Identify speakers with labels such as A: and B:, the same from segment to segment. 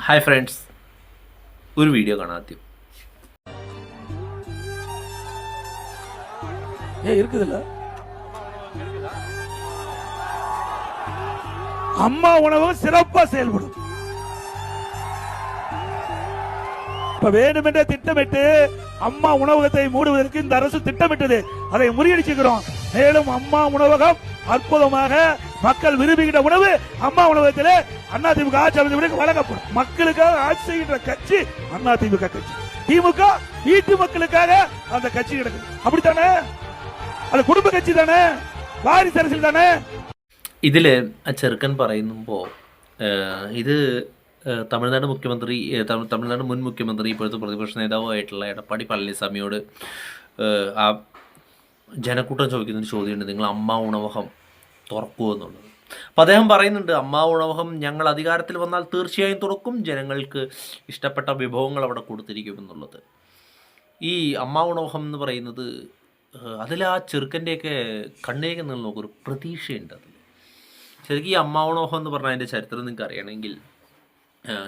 A: Hi friends ഒരു video കാണാം ആദ്യം
B: ஏன் இருக்குதுல்ல அம்மா உணவகம் சிறப்பா செயல்படும் இப்ப வேண்டுமென்றே திட்டமிட்டு அம்மா உணவகத்தை மூடுவதற்கு இந்த அரசு திட்டமிட்டது அதை முறியடிச்சுக்கிறோம் மேலும் அம்மா உணவகம் அற்புதமாக மக்கள் விரும்புகின்ற உணவு அம்மா உணவகத்திலே அதிமுக ஆட்சி அமைந்தவர்களுக்கு வழங்கப்படும் மக்களுக்காக ஆட்சி செய்கின்ற கட்சி அதிமுக கட்சி திமுக வீட்டு மக்களுக்காக அந்த கட்சி கிடக்குது அப்படித்தானே അത് കുടുംബ കക്ഷി താനേ വാരിസ് அரசியல் தானே
A: ഇതിൽ ആ ചെറുക്കൻ പറയുമ്പോൾ ഇത് ഏഹ്, തമിഴ്നാട് മുഖ്യമന്ത്രി ഏഹ്, തമി- തമിഴ്നാട് മുൻ മുഖ്യമന്ത്രി ഇപ്പോഴത്തെ പ്രതിപക്ഷ നേതാവായിട്ടുള്ള എടപ്പാടി പളനിസ്വാമിയോട് ഏഹ്, ആ ജനക്കൂട്ടം ചോദിക്കുന്നൊരു ചോദ്യമുണ്ട് നിങ്ങൾ അമ്മ ഉണവകം തുറക്കുമോ എന്നുള്ളത് അപ്പോൾ അദ്ദേഹം പറയുന്നുണ്ട് അമ്മ ഉണവകം ഞങ്ങൾ അധികാരത്തിൽ വന്നാൽ തീർച്ചയായും തുറക്കും ജനങ്ങൾക്ക് ഇഷ്ടപ്പെട്ട വിഭവങ്ങൾ അവിടെ കൊടുത്തിരിക്കും എന്നുള്ളത്. ഈ അമ്മ ഉണവകം എന്ന് പറയുന്നത് അതിൽ ആ ചെറുക്കന്റെയൊക്കെ കണ്ണേക്ക് നിന്ന് നോക്കൊരു പ്രതീക്ഷയുണ്ട് അതിൽ. ശരിക്കും ഈ അമ്മ ഉണവകം എന്ന് പറഞ്ഞാൽ അതിന്റെ ചരിത്രം നിങ്ങൾക്ക് അറിയണമെങ്കിൽ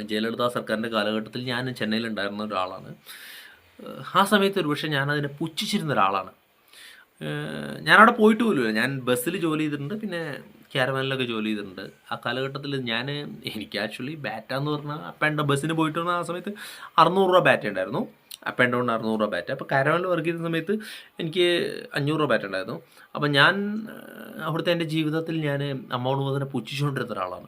A: ജയലളിത സർക്കാരിന്റെ കാലഘട്ടത്തിൽ ഞാൻ ചെന്നൈയിലുണ്ടായിരുന്ന ഒരാളാണ്. ആ സമയത്ത് ഒരുപക്ഷെ ഞാനതിനെ പുച്ഛിച്ചിരുന്ന ഒരാളാണ്. ഞാനവിടെ പോയിട്ട് പോലുമില്ല. ഞാൻ ബസ്സിൽ ജോലി ചെയ്തിട്ടുണ്ട് പിന്നെ ക്യാരവാനിലൊക്കെ ജോലി ചെയ്തിട്ടുണ്ട്. ആ കാലഘട്ടത്തിൽ ഞാൻ എനിക്ക് ആക്ച്വലി ബാറ്റ എന്ന് പറഞ്ഞാൽ അപ്പ് ആൻഡ് ബസ്സിന് പോയിട്ട് വന്ന ആ സമയത്ത് അറുന്നൂറ് രൂപ ബാറ്റ ഉണ്ടായിരുന്നു. അപ്പ് ആൻഡ് ഡൗൺ അറുന്നൂറ് രൂപ ബാറ്റ അപ്പോൾ കാരവാനിൽ വർക്ക് ചെയ്യുന്ന സമയത്ത് എനിക്ക് അഞ്ഞൂറ് രൂപ ബാറ്റ ഉണ്ടായിരുന്നു. അപ്പോൾ ഞാൻ അവിടുത്തെ എന്റെ ജീവിതത്തിൽ ഞാൻ അമ്മോട് മുതൽ പുച്ഛിച്ചുകൊണ്ടിരുന്ന ഒരാളാണ്.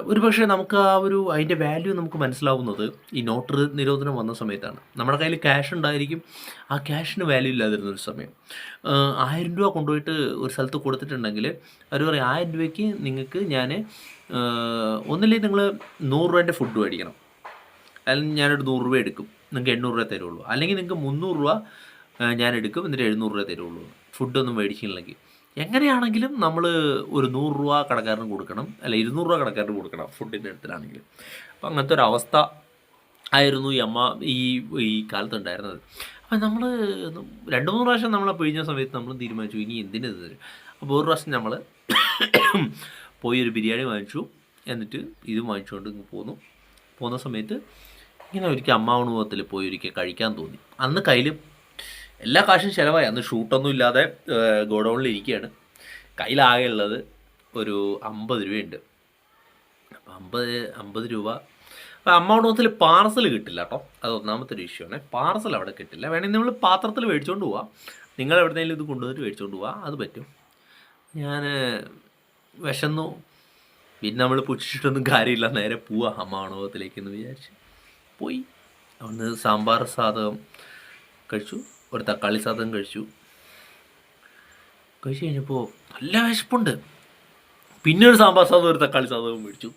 A: ഒരു പക്ഷേ നമുക്ക് ആ ഒരു അതിന്റെ വാല്യൂ നമുക്ക് മനസ്സിലാവുന്നത് ഈ നോട്ട് നിരോധനം വന്ന സമയത്താണ്. നമ്മുടെ കയ്യിൽ ക്യാഷ് ഉണ്ടായിരിക്കും. ആ ക്യാഷിന് വാല്യൂ ഇല്ലാതിരുന്ന ഒരു സമയം. ആയിരം രൂപ കൊണ്ടുപോയിട്ട് ഒരു സ്ഥലത്ത് കൊടുത്തിട്ടുണ്ടെങ്കിൽ അവർ പറയും ആയിരം രൂപയ്ക്ക് നിങ്ങൾക്ക് ഞാൻ ഒന്നില്ലെങ്കിൽ നിങ്ങൾ നൂറ് രൂപേന്റെ ഫുഡ് മേടിക്കണം. അല്ലെങ്കിൽ ഞാനൊരു നൂറ് രൂപ എടുക്കും. നിങ്ങൾക്ക് എണ്ണൂറ് രൂപ തരുള്ളൂ. അല്ലെങ്കിൽ നിങ്ങൾക്ക് മുന്നൂറ് രൂപ ഞാൻ എടുക്കും. എന്നിട്ട് എഴുന്നൂറ് രൂപ തരുള്ളൂ. ഫുഡൊന്നും മേടിക്കുന്നില്ലെങ്കിൽ എങ്ങനെയാണെങ്കിലും നമ്മൾ ഒരു നൂറ് രൂപ കടക്കാരന് കൊടുക്കണം അല്ല ഇരുന്നൂറ് രൂപ കടക്കാരന് കൊടുക്കണം ഫുഡിന്റെ അടുത്തിലാണെങ്കിൽ അപ്പം അങ്ങനത്തെ ഒരു അവസ്ഥ ആയിരുന്നു ഈ അമ്മ ഈ ഈ കാലത്ത് ഉണ്ടായിരുന്നത്. അപ്പം നമ്മൾ രണ്ട് മൂന്ന് പ്രാവശ്യം നമ്മൾ പിഴിഞ്ഞ സമയത്ത് നമ്മൾ തീരുമാനിച്ചു ഇനി എന്തിനു ഇത് തരും? അപ്പോൾ ഒരു പ്രാവശ്യം നമ്മൾ പോയി ഒരു ബിരിയാണി വാങ്ങിച്ചു എന്നിട്ട് ഇത് വാങ്ങിച്ചുകൊണ്ട് ഇങ്ങ് പോന്നു. പോകുന്ന സമയത്ത് ഇങ്ങനെ ഒരിക്കൽ അമ്മാവണത്തിൽ പോയി ഒരിക്കൽ കഴിക്കാൻ തോന്നി. അന്ന് കയ്യിൽ എല്ലാ കാശും ചിലവായി. അന്ന് ഷൂട്ടൊന്നും ഇല്ലാതെ ഗോഡൗണിൽ ഇരിക്കുകയാണ് കയ്യിലാകെ ഉള്ളത് ഒരു അമ്പത് രൂപയുണ്ട്. അപ്പം അമ്പത് അമ്പത് രൂപ. അപ്പം അമ്മാവണത്തിൽ പാർസൽ കിട്ടില്ല കേട്ടോ അത് ഒന്നാമത്തെ ഒരു ഇഷ്യൂ ആണ്. പാർസൽ അവിടെ കിട്ടില്ല. വേണമെങ്കിൽ നമ്മൾ പാത്രത്തിൽ മേടിച്ചുകൊണ്ട് പോവാം. നിങ്ങൾ എവിടെയെങ്കിലും ഇത് കൊണ്ടുവന്നിട്ട് മേടിച്ചുകൊണ്ട് പോവാം. അത് പറ്റും. ഞാൻ വിശന്നു. പിന്നെ നമ്മൾ പുച്ഛിച്ചിട്ടൊന്നും കാര്യമില്ല. നേരെ പോവാ അമ്മാവണത്തിലേക്ക് എന്ന് വിചാരിച്ച്. പോയി. അവിടുന്ന് സാമ്പാർ സാധകം കഴിച്ചു. ഒരു തക്കാളി സാധനം കഴിച്ചു. കഴിച്ചു കഴിഞ്ഞപ്പോൾ നല്ല വിശപ്പുണ്ട്. പിന്നെ ഒരു സാമ്പാർ സാധനം ഒരു തക്കാളി സാധനവും മേടിച്ചു.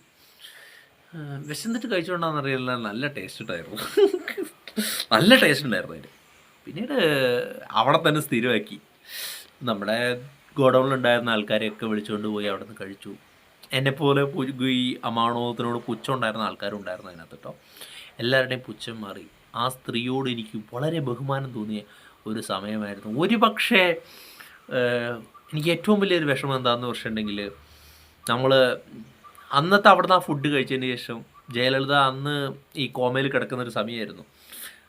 A: വിശന്നിട്ട് കഴിച്ചുകൊണ്ടാണെന്നറിയില്ല നല്ല ടേസ്റ്റ് ഉണ്ടായിരുന്നു. നല്ല ടേസ്റ്റ് ഉണ്ടായിരുന്നു അതിന്. പിന്നീട് അവിടെ തന്നെ സ്ഥിരമാക്കി. നമ്മുടെ ഗോഡൗണിലുണ്ടായിരുന്ന ആൾക്കാരെയൊക്കെ വിളിച്ചുകൊണ്ട് പോയി അവിടെ നിന്ന് കഴിച്ചു എന്നെപ്പോലെ ഈ അമാണോത്തിനോട് പുച്ഛം ഉണ്ടായിരുന്ന ആൾക്കാരും ഉണ്ടായിരുന്നു അതിനകത്ത് കേട്ടോ എല്ലാവരുടെയും പുച്ഛം മാറി. ആ സ്ത്രീയോട് എനിക്ക് വളരെ ബഹുമാനം തോന്നിയ ഒരു സമയമായിരുന്നു. ഒരു പക്ഷേ എനിക്ക് ഏറ്റവും വലിയൊരു വിഷമം എന്താണെന്ന് വെച്ചിട്ടുണ്ടെങ്കിൽ നമ്മൾ അന്നത്തെ അവിടുന്ന് ആ ഫുഡ് കഴിച്ചതിന് ശേഷം ജയലളിത അന്ന് ഈ കോമയിൽ കിടക്കുന്ന ഒരു സമയമായിരുന്നു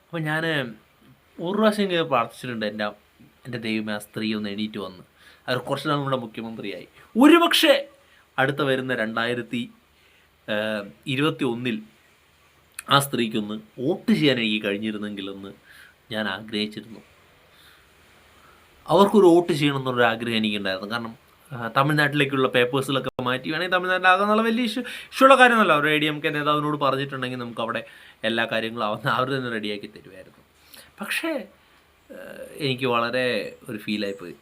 A: അപ്പോൾ ഞാൻ ഒരു പ്രാവശ്യം ഇങ്ങനെ പ്രാർത്ഥിച്ചിട്ടുണ്ട് എന്റെ എന്റെ ദൈവമേ ആ സ്ത്രീ ഒന്ന് എണീറ്റ് വന്ന്. അവർ കുറച്ച് നാൾ നമ്മുടെ മുഖ്യമന്ത്രിയായി. ഒരുപക്ഷെ അടുത്ത വരുന്ന രണ്ടായിരത്തി ഇരുപത്തി ഒന്നിൽ ആ സ്ത്രീക്കൊന്ന് വോട്ട് ചെയ്യാൻ എനിക്ക് കഴിഞ്ഞിരുന്നെങ്കിലെന്ന് ഞാൻ ആഗ്രഹിച്ചിരുന്നു. അവർക്കൊരു വോട്ട് ചെയ്യണം എന്നൊരു ആഗ്രഹം എനിക്കുണ്ടായിരുന്നു. കാരണം തമിഴ്നാട്ടിലേക്കുള്ള പേപ്പേഴ്സിലൊക്കെ മാറ്റി വേണമെങ്കിൽ തമിഴ്നാട്ടിലാകാന്നുള്ള വലിയ ഇഷ്യൂ ഇഷ്യൂള്ള കാര്യമല്ല അവർ എ ഡി എം കെ നേതാവിനോട് പറഞ്ഞിട്ടുണ്ടെങ്കിൽ നമുക്ക് അവിടെ എല്ലാ കാര്യങ്ങളും അവർ അവർ തന്നെ റെഡിയാക്കി തരുമായിരുന്നു. പക്ഷേ എനിക്ക് വളരെ ഒരു ഫീലായിപ്പോയി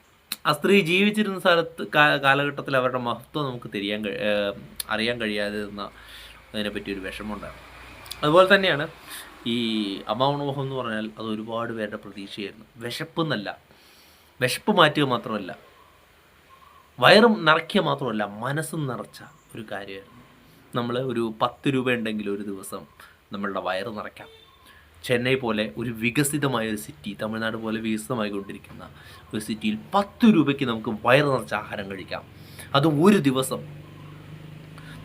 A: ആ സ്ത്രീ ജീവിച്ചിരുന്ന സ്ഥലത്ത് കാലഘട്ടത്തിൽ അവരുടെ മഹത്വം നമുക്ക് തിരിയാൻ അറിയാൻ കഴിയാതെ നിന്ന അതിനെപ്പറ്റി ഒരു വിഷമമുണ്ടായിരുന്നു. അതുപോലെ തന്നെയാണ് ഈ അമ്മാവണമോഹം എന്ന് പറഞ്ഞാൽ അത് ഒരുപാട് പേരുടെ പ്രതീക്ഷയായിരുന്നു. വിശപ്പ് എന്നല്ല വിശപ്പ് മാറ്റുക മാത്രമല്ല. വയറും നിറയ്ക്കുക മാത്രമല്ല മനസ്സും നിറച്ച ഒരു കാര്യമായിരുന്നു. നമ്മൾ ഒരു പത്ത് രൂപ ഉണ്ടെങ്കിൽ ഒരു ദിവസം നമ്മളുടെ വയറ് നിറയ്ക്കാം. ചെന്നൈ പോലെ ഒരു വികസിതമായ ഒരു സിറ്റി തമിഴ്നാട് പോലെ വികസിതമായിക്കൊണ്ടിരിക്കുന്ന ഒരു സിറ്റിയിൽ പത്ത് രൂപയ്ക്ക് നമുക്ക് വയറ് നിറച്ച ആഹാരം കഴിക്കാം. അതും ഒരു ദിവസം.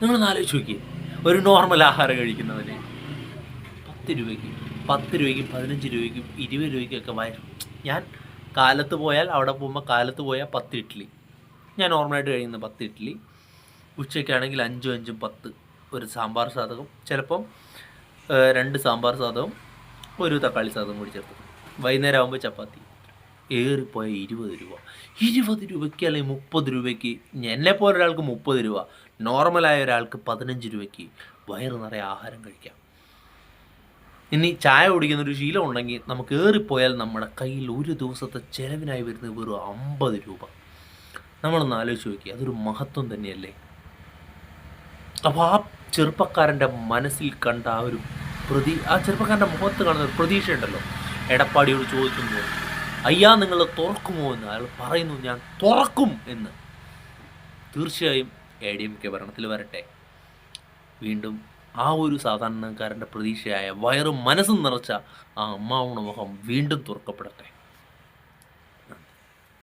A: നിങ്ങളൊന്ന് ആലോചിച്ച് നോക്കിയേ. ഒരു നോർമൽ ആഹാരം കഴിക്കുന്നവന് പത്ത് രൂപയ്ക്ക് പത്ത് രൂപയ്ക്കും പതിനഞ്ച് രൂപയ്ക്കും ഇരുപത് രൂപയ്ക്കൊക്കെ വരും ഞാൻ കാലത്ത് പോയാൽ അവിടെ പോകുമ്പോൾ കാലത്ത് പോയാൽ പത്ത് ഇഡ്ഡലി ഞാൻ നോർമലായിട്ട് കഴിക്കുന്ന പത്ത് ഇഡ്ഡലി ഉച്ചയ്ക്കാണെങ്കിൽ അഞ്ചും അഞ്ചും പത്ത് ഒരു സാമ്പാർ സാധകം. ചിലപ്പം രണ്ട് സാമ്പാർ സാധകം ഒരു തക്കാളി സാധകം കൂടി ചേർത്ത്. വൈകുന്നേരം ആകുമ്പോൾ ചപ്പാത്തി. ഏറിപ്പോയ ഇരുപത് രൂപ. ഇരുപത് രൂപയ്ക്ക് അല്ലെങ്കിൽ മുപ്പത് രൂപയ്ക്ക്? എന്നെ പോലൊരാൾക്ക് മുപ്പത് രൂപ. നോർമലായ ഒരാൾക്ക് പതിനഞ്ച് രൂപയ്ക്ക്. വയറ് നിറയെ ആഹാരം കഴിക്കാം. ഇനി ചായ കുടിക്കുന്ന ഒരു ശീലം ഉണ്ടെങ്കിൽ നമുക്ക് ഏറിപ്പോയാൽ നമ്മുടെ കയ്യിൽ ഒരു ദിവസത്തെ ചെലവിനായി വരുന്നത് വെറും അമ്പത് രൂപ. നമ്മളൊന്ന് ആലോചിച്ച് നോക്കി അതൊരു മഹത്വം തന്നെയല്ലേ? അപ്പോൾ ആ ചെറുപ്പക്കാരന്റെ മനസ്സിൽ കണ്ട ആ ഒരു പ്രതി ആ ചെറുപ്പക്കാരന്റെ മുഖത്ത് കാണുന്ന ഒരു പ്രതീക്ഷ ഉണ്ടല്ലോ എടപ്പാടിയോട് ചോദിക്കുമ്പോൾ അയ്യാ നിങ്ങൾ തുറക്കുമോ? എന്ന് അയാൾ പറയുന്നു ഞാൻ തുറക്കും എന്ന്. തീർച്ചയായും എ ഡി എം കെ ഭരണത്തിൽ വരട്ടെ. വീണ്ടും ആ ഒരു സാധാരണക്കാരന്റെ പ്രതീക്ഷയായ വയറും മനസ്സും നിറച്ച ആ അമ്മാവണ മുഖം വീണ്ടും തുറക്കപ്പെടട്ടെ.